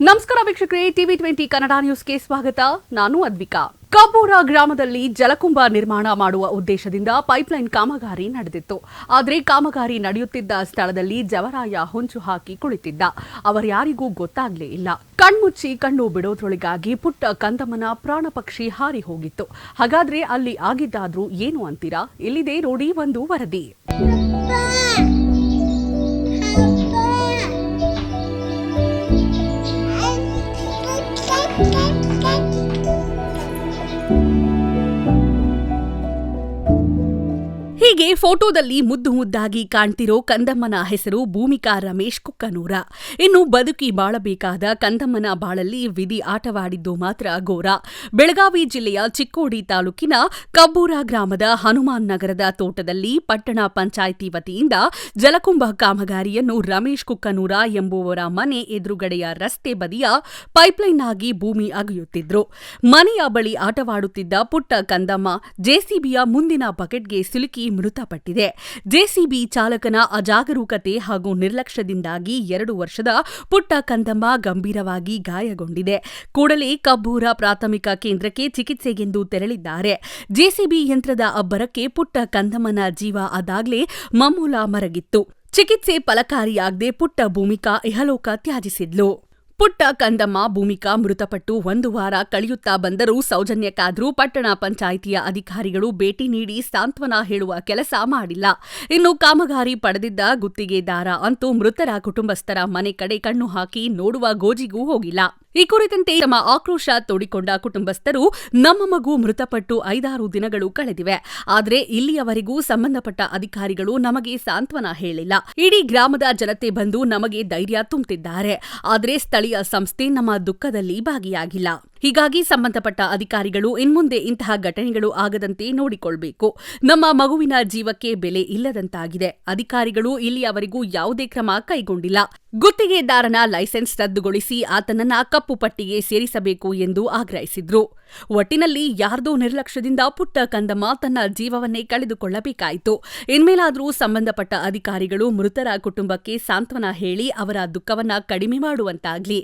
ನಮಸ್ಕಾರ ವೀಕ್ಷಕರೇ, TV twenty Kannada ನ್ಯೂಸ್ಗೆ ಸ್ವಾಗತ. ನಾನು ಅದ್ವಿಕಾ. ಕಬ್ಬೂರ ಗ್ರಾಮದಲ್ಲಿ ಜಲಕುಂಭ ನಿರ್ಮಾಣ ಮಾಡುವ ಉದ್ದೇಶದಿಂದ ಪೈಪ್ಲೈನ್ ಕಾಮಗಾರಿ ನಡೆದಿತ್ತು. ಆದರೆ ಕಾಮಗಾರಿ ನಡೆಯುತ್ತಿದ್ದ ಸ್ಥಳದಲ್ಲಿ ಜವರಾಯ ಹೊಂಚು ಹಾಕಿ ಕುಳಿತಿದ್ದ. ಅವರ್ಯಾರಿಗೂ ಗೊತ್ತಾಗ್ಲೇ ಇಲ್ಲ. ಕಣ್ಮುಚ್ಚಿ, ಕಣ್ಣು ಬಿಡೋದ್ರೊಳಗಾಗಿ ಪುಟ್ಟ ಕಂದಮ್ಮನ ಪ್ರಾಣ ಪಕ್ಷಿ ಹಾರಿ ಹೋಗಿತ್ತು. ಹಾಗಾದ್ರೆ ಅಲ್ಲಿ ಆಗಿದ್ದಾದ್ರೂ ಏನು ಅಂತೀರಾ? ಇಲ್ಲಿದೆ ನೋಡಿ ಒಂದು ವರದಿ. ಹೀಗೆ ಫೋಟೋದಲ್ಲಿ ಮುದ್ದು ಮುದ್ದಾಗಿ ಕಾಣ್ತಿರೋ ಕಂದಮ್ಮನ ಹೆಸರು ಭೂಮಿಕಾ ರಮೇಶ್ ಕುಕ್ಕನೂರ. ಇನ್ನು ಬದುಕಿ ಬಾಳಬೇಕಾದ ಕಂದಮ್ಮನ ಬಾಳಲ್ಲಿ ವಿಧಿ ಆಟವಾಡಿದ್ದು ಮಾತ್ರ ಘೋರ. ಬೆಳಗಾವಿ ಜಿಲ್ಲೆಯ ಚಿಕ್ಕೋಡಿ ತಾಲೂಕಿನ ಕಬ್ಬೂರ ಗ್ರಾಮದ ಹನುಮಾನ್ ನಗರದ ತೋಟದಲ್ಲಿ ಪಟ್ಟಣ ಪಂಚಾಯಿತಿ ವತಿಯಿಂದ ಜಲಕುಂಭ ಕಾಮಗಾರಿಯನ್ನು ರಮೇಶ್ ಕುಕ್ಕನೂರ ಎಂಬುವರ ಮನೆ ಎದುರುಗಡೆಯ ರಸ್ತೆ ಬದಿಯ ಪೈಪ್ಲೈನ್ ಆಗಿ ಭೂಮಿ ಅಗೆಯುತ್ತಿದ್ರು. ಮನೆಯ ಬಳಿ ಆಟವಾಡುತ್ತಿದ್ದ ಪುಟ್ಟ ಕಂದಮ್ಮ ಜೆಸಿಬಿಯ ಮುಂದಿನ ಬಕೆಟ್ಗೆ ಸಿಲುಕಿ ಮೃತಪಟ್ಟಿದೆ. ಜೆಸಿಬಿ ಚಾಲಕನ ಅಜಾಗರೂಕತೆ ಹಾಗೂ ನಿರ್ಲಕ್ಷ್ಯದಿಂದಾಗಿ ಎರಡು ವರ್ಷದ ಪುಟ್ಟ ಕಂದಮ್ಮ ಗಂಭೀರವಾಗಿ ಗಾಯಗೊಂಡಿದೆ. ಕೂಡಲೇ ಕಬ್ಬೂರ ಪ್ರಾಥಮಿಕ ಕೇಂದ್ರಕ್ಕೆ ಚಿಕಿತ್ಸೆಗೆಂದು ತೆರಳಿದ್ದಾರೆ. ಜೆಸಿಬಿ ಯಂತ್ರದ ಅಬ್ಬರಕ್ಕೆ ಪುಟ್ಟ ಕಂದಮ್ಮನ ಜೀವ ಅದಾಗ್ಲೇ ಮಮೂಲ ಮರಗಿತ್ತು. ಚಿಕಿತ್ಸೆ ಫಲಕಾರಿಯಾಗದೆ ಪುಟ್ಟ ಭೂಮಿಕಾ ಇಹಲೋಕ ತ್ಯಾಜಿಸಿದ್ಲು. ಪುಟ್ಟ ಕಂದಮ್ಮ ಭೂಮಿಕಾ ಮೃತಪಟ್ಟು ಒಂದು ವಾರ ಕಳೆಯುತ್ತಾ ಬಂದರೂ ಸೌಜನ್ಯಕ್ಕಾದರೂ ಪಟ್ಟಣ ಪಂಚಾಯಿತಿಯ ಅಧಿಕಾರಿಗಳು ಭೇಟಿ ನೀಡಿ ಸಾಂತ್ವನ ಹೇಳುವ ಕೆಲಸ ಮಾಡಿಲ್ಲ. ಇನ್ನು ಕಾಮಗಾರಿ ಪಡೆದಿದ್ದ ಗುತ್ತಿಗೆದಾರ ಅಂತೂ ಮೃತರ ಕುಟುಂಬಸ್ಥರ ಮನೆ ಕಡೆ ಕಣ್ಣು ಹಾಕಿ ನೋಡುವ ಗೋಜಿಗೂ ಹೋಗಿಲ್ಲ. ಈ ಕುರಿತಂತೆ ತಮ್ಮ ಆಕ್ರೋಶ ತೋಡಿಕೊಂಡ ಕುಟುಂಬಸ್ಥರು ನಮ್ಮ ಮಗು ಮೃತಪಟ್ಟು ಐದಾರು ದಿನಗಳು ಕಳೆದಿವೆ. ಆದರೆ ಇಲ್ಲಿಯವರೆಗೂ ಸಂಬಂಧಪಟ್ಟ ಅಧಿಕಾರಿಗಳು ನಮಗೆ ಸಾಂತ್ವನ ಹೇಳಿಲ್ಲ. ಇಡೀ ಗ್ರಾಮದ ಜನತೆ ಬಂದು ನಮಗೆ ಧೈರ್ಯ ತುಂಬುತ್ತಿದ್ದಾರೆ ಆದರೆ ಸ್ಥಳೀಯ ಸಂಸ್ಥೆ ನಮ್ಮ ದುಃಖದಲ್ಲಿ ಭಾಗಿಯಾಗಿಲ್ಲ. ಹೀಗಾಗಿ ಸಂಬಂಧಪಟ್ಟ ಅಧಿಕಾರಿಗಳು ಇನ್ಮುಂದೆ ಇಂತಹ ಘಟನೆಗಳು ಆಗದಂತೆ ನೋಡಿಕೊಳ್ಬೇಕು. ನಮ್ಮ ಮಗುವಿನ ಜೀವಕ್ಕೆ ಬೆಲೆ ಇಲ್ಲದಂತಾಗಿದೆ. ಅಧಿಕಾರಿಗಳು ಇಲ್ಲಿಯವರೆಗೂ ಯಾವುದೇ ಕ್ರಮ ಕೈಗೊಂಡಿಲ್ಲ. ಗುತ್ತಿಗೆದಾರನ ಲೈಸೆನ್ಸ್ ರದ್ದುಗೊಳಿಸಿ ಆತನನ್ನ ಕಪ್ಪು ಪಟ್ಟಿಗೆ ಸೇರಿಸಬೇಕು ಎಂದು ಆಗ್ರಹಿಸಿದ್ರು. ಒಟ್ಟಿನಲ್ಲಿ ಯಾರ್ದೋ ನಿರ್ಲಕ್ಷ್ಯದಿಂದ ಪುಟ್ಟ ಕಂದಮ್ಮ ತನ್ನ ಜೀವವನ್ನೇ ಕಳೆದುಕೊಳ್ಳಬೇಕಾಯಿತು. ಇನ್ಮೇಲಾದರೂ ಸಂಬಂಧಪಟ್ಟ ಅಧಿಕಾರಿಗಳು ಮೃತರ ಕುಟುಂಬಕ್ಕೆ ಸಾಂತ್ವನ ಹೇಳಿ ಅವರ ದುಃಖವನ್ನ ಕಡಿಮೆ ಮಾಡುವಂತಾಗ್ಲಿ.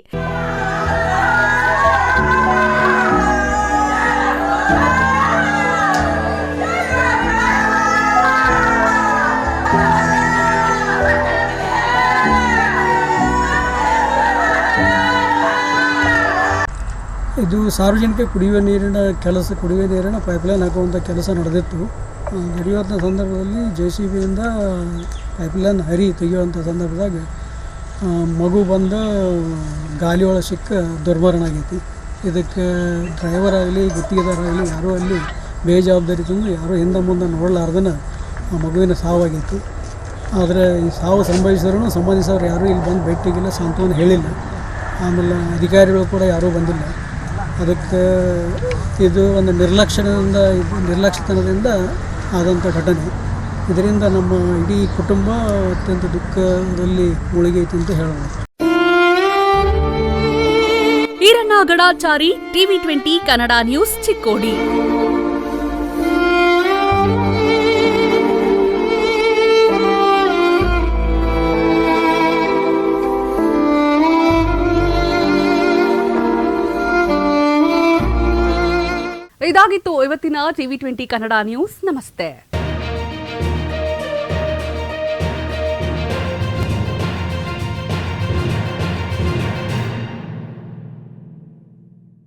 ಇದು ಸಾರ್ವಜನಿಕ ಕುಡಿಯುವ ನೀರಿನ ಕೆಲಸ, ಕುಡಿಯುವ ನೀರಿನ ಪೈಪ್ಲೈನ್ ಹಾಕುವಂಥ ಕೆಲಸ ನಡೆದಿತ್ತು. ನಡೆಯುವಂಥ ಸಂದರ್ಭದಲ್ಲಿ ಜೆ ಸಿ ಬಿಯಿಂದ ಪೈಪ್ಲೈನ್ ಹರಿ ತೆಗೆಯುವಂಥ ಸಂದರ್ಭದಾಗ ಮಗು ಬಂದು ಗಾಲಿ ಒಳಗೆ ಸಿಕ್ಕ ದುರ್ಮರಣ ಆಗೈತಿ. ಇದಕ್ಕೆ ಡ್ರೈವರ್ ಆಗಲಿ, ಗುತ್ತಿಗೆದಾರ ಆಗಲಿ, ಯಾರೂ ಅಲ್ಲಿ ಬೇಜವಾಬ್ದಾರಿ ತಂದು ಯಾರೂ ಹಿಂದೆ ಮುಂದೆ ನೋಡಲಾರ್ದನ ಆ ಮಗುವಿನ ಸಾವಾಗೈತಿ ಆದರೆ ಈ ಸಾವು ಸಂಭವಿಸಿದ್ರೂ ಸಂಬಂಧಿಸಿದವರು ಯಾರೂ ಇಲ್ಲಿ ಬಂದು ಭೇಟಿಗಿಲ್ಲ, ಸಾಂತ್ವನ ಹೇಳಿಲ್ಲ. ಆಮೇಲೆ ಅಧಿಕಾರಿಗಳು ಕೂಡ ಯಾರೂ ಬಂದಿಲ್ಲ. ಅದಕ್ಕೆ ಇದು ಒಂದು ನಿರ್ಲಕ್ಷ್ಯದಿಂದ ನಿರ್ಲಕ್ಷ್ಯತನದಿಂದ ಆದಂಥ ಘಟನೆ. ಇದರಿಂದ ನಮ್ಮ ಇಡೀ ಕುಟುಂಬ ಅತ್ಯಂತ ದುಃಖದಲ್ಲಿ ಮುಳುಗೈತಿ ಅಂತ ಹೇಳೋಣ. Iranna Gadachari, TV twenty, Kannada news Chikkodi. ಇದಾಗಿತ್ತು. ಇವತ್ತಿನ ಟಿವಿ ಟ್ವೆಂಟಿ ಕನ್ನಡ ನ್ಯೂಸ್ ನಮಸ್ತೆ.